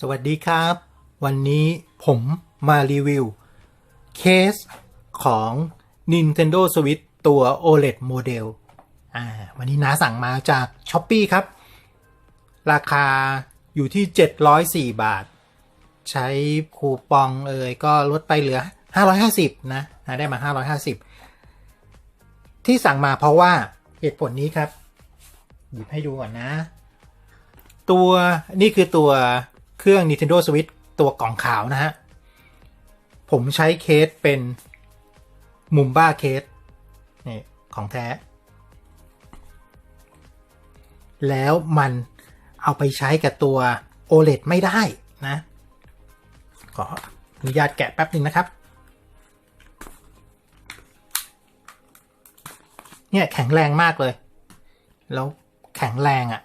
สวัสดีครับ วันนี้ผมมารีวิว เคสของ Nintendo Switch ตัว OLED โมเดลวันนี้น้าสั่งมาจาก s h อ p e e ครับ ราคาอยู่ที่ 704 บาท ใช้คูปองเอ่ยก็ลดไปเหลือ 550 นะนะได้มา 550 ที่สั่งมาเพราะว่าเหตุผลนี้ครับ หยิบให้ดูก่อนนะ ตัวนี่คือตัว รื่อง Nintendo Switch ตัวกล่องขาวนะฮะ ผมใช้เคสเป็นมุมบ้าเคสนี่ของแท้ แล้วมันเอาไปใช้กับตัว OLED ไม่ได้นะ ขออนุญาตแกะแป๊บหนึ่งนะครับ เนี่ยแข็งแรงมากเลย แล้วแข็งแรงอะ่ะ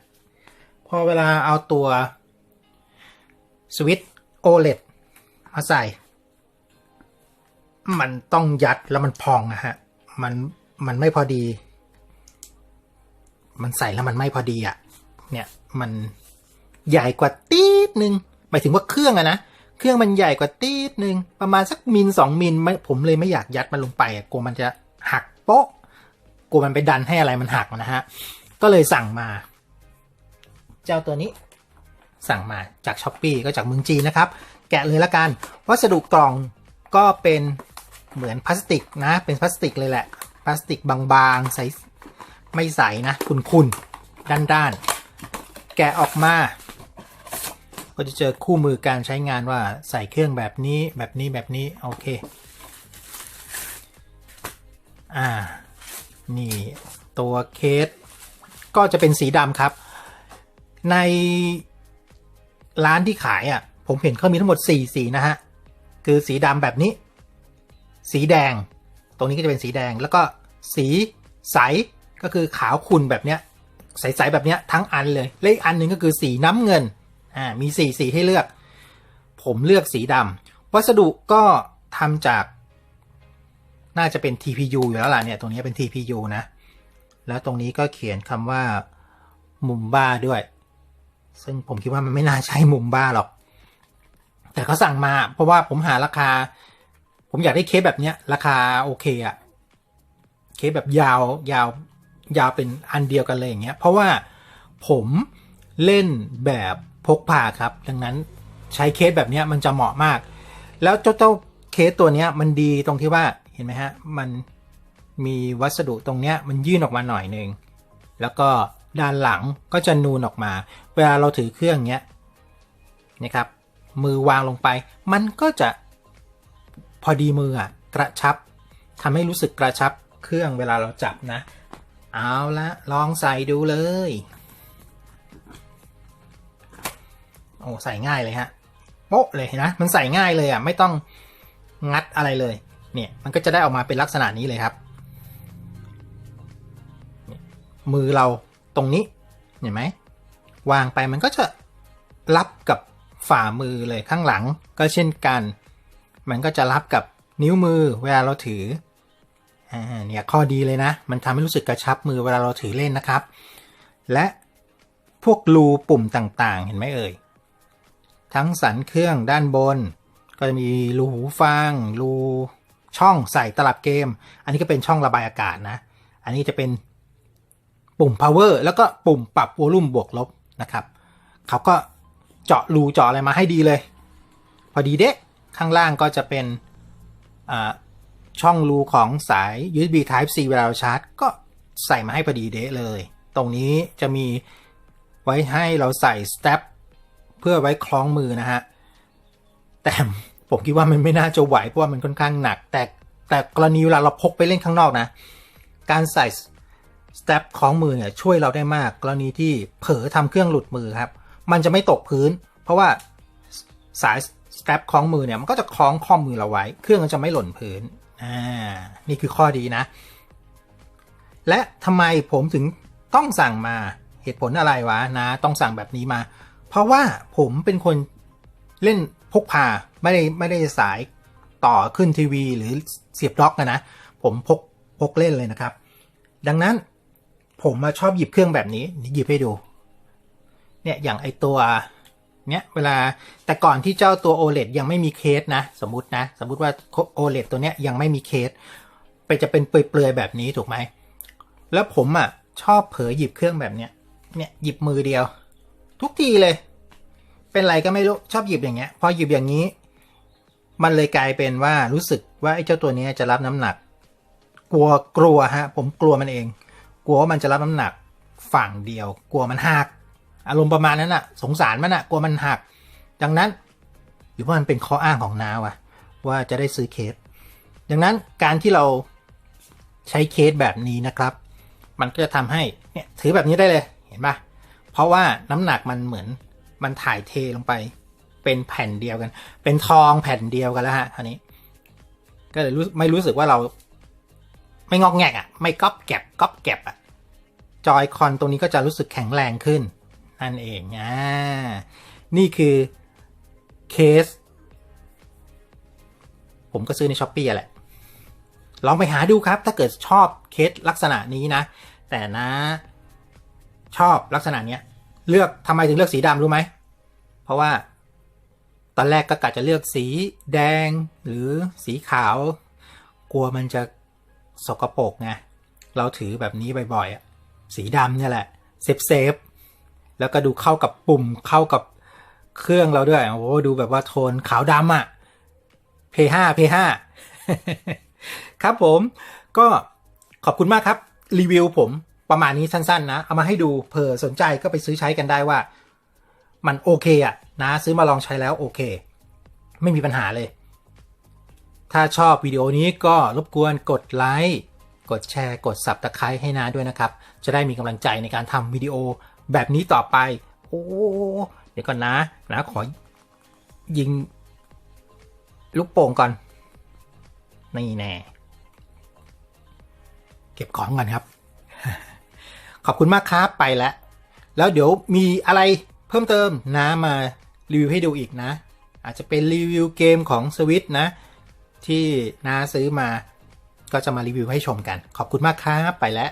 พอเวลาเอาตัว สวิตช์ OLED มาใส่ มันต้องยัดแล้วมันพองอะฮะ มันมันไม่พอดี มันใส่แล้วมันไม่พอดีอะเนี่ยมันใหญ่กว่าตีดนึงหมายถึงว่าเครื่องอะนะเครื่องมันใหญ่กว่าตีดนึงประมาณสักมิลสองมิลไม่ผมเลยไม่อยากยัดมันลงไปอะกลัวมันจะหักโป๊ะกลัวมันไปดันให้อะไรมันหักนะฮะ ก็เลยสั่งมา เจ้าตัวนี้ สั่งมาจากช้อปปีก็จากเมืองจีนนะครับ แกะเลยละกัน วัสดุกล่องก็เป็นเหมือนพลาสติกนะ เป็นพลาสติกเลยแหละ พลาสติกบางๆ ใส ไม่ใสนะคุณๆ ด้านๆ แกะออกมา ก็จะเจอคู่มือการใช้งานว่าใส่เครื่องแบบนี้แบบนี้แบบนี้ โอเค อ่า นี่ตัวเคส ก็จะเป็นสีดำครับ ใน ร้านที่ขายอะ ผมเห็นเขามีทั้งหมด 4 สีนะฮะ คือสีดำแบบนี้ สีแดง ตรงนี้ก็จะเป็นสีแดง แล้วก็สีใส ก็คือขาวขุ่นแบบเนี้ย ใสๆแบบเนี้ยทั้งอันเลยเลขอันหนึ่งก็คือสีน้ำเงิน อ่า มี4สีให้เลือก ผมเลือกสีดำ วัสดุก็ทำจาก น่าจะเป็น TPU อยู่แล้วล่ะเนี่ย ตรงนี้เป็น TPU นะ แล้วตรงนี้ก็เขียนคำว่ามุมบ้าด้วย ซึ่งผมคิดว่ามันไม่น่าใช่มุมบ้าหรอก แต่เขาสั่งมาเพราะว่าผมหาราคา ผมอยากได้เคสแบบเนี้ย ราคาโอเคอะเคสแบบยาวยาวยาวเป็นอันเดียวกันเลยอย่างเงี้ย เพราะว่าผมเล่นแบบพกพาครับ ดังนั้นใช้เคสแบบเนี้ยมันจะเหมาะมาก แล้วเจ้าเจ้าเคสตัวเนี้ยมันดีตรงที่ว่าเห็นไหมฮะ มันมีวัสดุตรงเนี้ยมันยื่นออกมาหน่อยหนึ่งแล้วก็ ด้านหลังก็จะนูนออกมา เวลาเราถือเครื่องเนี้ยนะครับ มือวางลงไป มันก็จะพอดีมืออะกระชับทำให้รู้สึกกระชับเครื่องเวลาเราจับนะ เอาละลองใส่ดูเลย โอ้ใส่ง่ายเลยฮะโป๊ะเลยนะ มันใส่ง่ายเลยอะ ไม่ต้องงัดอะไรเลย เนี่ย มันก็จะได้ออกมาเป็นลักษณะนี้เลยครับ มือเรา ตรงนี้เห็นไหมวางไปมันก็จะรับกับฝ่ามือเลยข้างหลังก็เช่นกัน มันก็จะรับกับนิ้วมือเวลาเราถืออ่าเนี่ยข้อดีเลยนะ มันทำให้รู้สึกกระชับมือเวลาเราถือเล่นนะครับ และพวกรูปุ่มต่างๆ เห็นไหมเอ่ย ทั้งสันเครื่องด้านบน ก็จะมีรูหูฟัง รูช่องใส่ตลับเกม อันนี้ก็เป็นช่องระบายอากาศนะ อันนี้จะเป็น ปุ่ม power แล้วก็ปุ่มปรับวอลุ่มบวกลบนะครับเขาก็เจาะรูเจาะอะไรมาให้ดีเลย พอดีเด็กข้างล่างก็จะเป็นช่องรูของสาย USB Type C เวลาเราชาร์จ ก็ใส่มาให้พอดีเดะเลย ตรงนี้จะมีไว้ให้เราใส่สเตปเพื่อไว้คล้องมือนะฮะ แต่ผมคิดว่ามันไม่น่าจะไหวเพราะว่ามันค่อนข้างหนัก แต่แต่กรณีเวลาเราพกไปเล่นข้างนอกนะ การใส่ สเตปคล้องมือเนี่ยช่วยเราได้มาก กรณีที่เผลอทำเครื่องหลุดมือครับ มันจะไม่ตกพื้น เพราะว่าสายสเตปคล้องมือเนี่ยมันก็จะคล้องข้อมือเราไว้ เครื่องก็จะไม่หล่นพื้นอ่านี่คือข้อดีนะ และทำไมผมถึงต้องสั่งมาเหตุผลอะไรวะนะ ต้องสั่งแบบนี้มา เพราะว่าผมเป็นคนเล่นพกพาไม่ได้ไม่ได้สายต่อขึ้นทีวีหรือเสียบด็อกนะ ผมพกพกเล่นเลยนะครับ ดังนั้น ผมมาชอบหยิบเครื่องแบบนี้หยิบให้ดู เนี่ยอย่างไอตัว เนี่ยเวลาแต่ก่อนที่เจ้าตัว OLED ยังไม่มีเคสนะ สมมตินะ สมมติว่า OLED ตัวเนี้ยยังไม่มีเคส ไปจะเป็นเปลือยๆแบบนี้ถูกไหม แล้วผมอะชอบเผลอหยิบเครื่องแบบเนี้ย เนี่ยหยิบมือเดียว ทุกทีเลย เป็นไรก็ไม่รู้ชอบหยิบอย่างเงี้ย พอหยิบอย่างนี้ มันเลยกลายเป็นว่ารู้สึกว่าไอ้เจ้าตัวเนี้ยจะรับน้ำหนัก กลัวกลัวฮะ ผมกลัวมันเอง กลัวว่ามันจะรับน้ำหนักฝั่งเดียว กลัวมันหัก อารมณ์ประมาณนั้นอะสงสารมันอะกลัวมันหัก ดังนั้นหรือว่ามันเป็นข้ออ้างของนาวะว่าจะได้ซื้อเคส ดังนั้นการที่เราใช้เคสแบบนี้นะครับ มันก็จะทำให้เนี่ยถือแบบนี้ได้เลยเห็นปะเพราะว่าน้ำหนักมันเหมือนมันถ่ายเทลงไป เป็นแผ่นเดียวกัน เป็นทองแผ่นเดียวกันแล้วฮะทีนี้ ก็เลยรู้ไม่รู้สึกว่าเรา ไม่งอกแงกอะ่ะ ไม่ก๊อบแก็บก๊อบแก็บอะ่ะ จอยคอนตรงนี้ก็จะรู้สึกแข็งแรงขึ้น นั่นเองอ่านี่คือเคส ผมก็ซื้อในช้อปปี้แหละ ลองไปหาดูครับ ถ้าเกิดชอบเคสลักษณะนี้นะ แต่นะ ชอบลักษณะเนี้ย เลือกทำไมถึงเลือกสีดำรู้ไหม เพราะว่า ตอนแรกก็กะจะเลือกสีแดงหรือสีขาว กลัวมันจะสกปรกไงเราถือแบบนี้บ่อยๆอะ สีดำเนี่ยแหละเซฟเซฟๆแล้วก็ดูเข้ากับปุ่มเข้ากับเครื่องเราด้วย โอ้โหดูแบบว่าโทนขาวดำอะ P5 P5 ครับผม ก็ขอบคุณมากครับ รีวิวผมประมาณนี้สั้น ๆ นะ เอามาให้ดูเผื่อสนใจก็ไปซื้อใช้กันได้ว่า มันโอเคอะนะ ซื้อมาลองใช้แล้วโอเค ไม่มีปัญหาเลย ถ้าชอบวิดีโอนี้ก็รบกวนกดไลค์กดแชร์กด Subscribe ให้นาด้วยนะครับ จะได้มีกำลังใจในการทำวิดีโอแบบนี้ต่อไป โอ้เดี๋ยวก่อนนะนะขอยิง ลูกโป่งก่อนนี่แน่ เก็บของก่อนครับ ขอบคุณมากครับไปแล้ว แล้วเดี๋ยวมีอะไรเพิ่มเติมนะมารีวิวให้ดูอีกนะ อาจจะเป็นรีวิวเกมของสวิตนะ ที่นาซื้อมาก็จะมารีวิวให้ชมกัน ขอบคุณมากครับไปแล้ว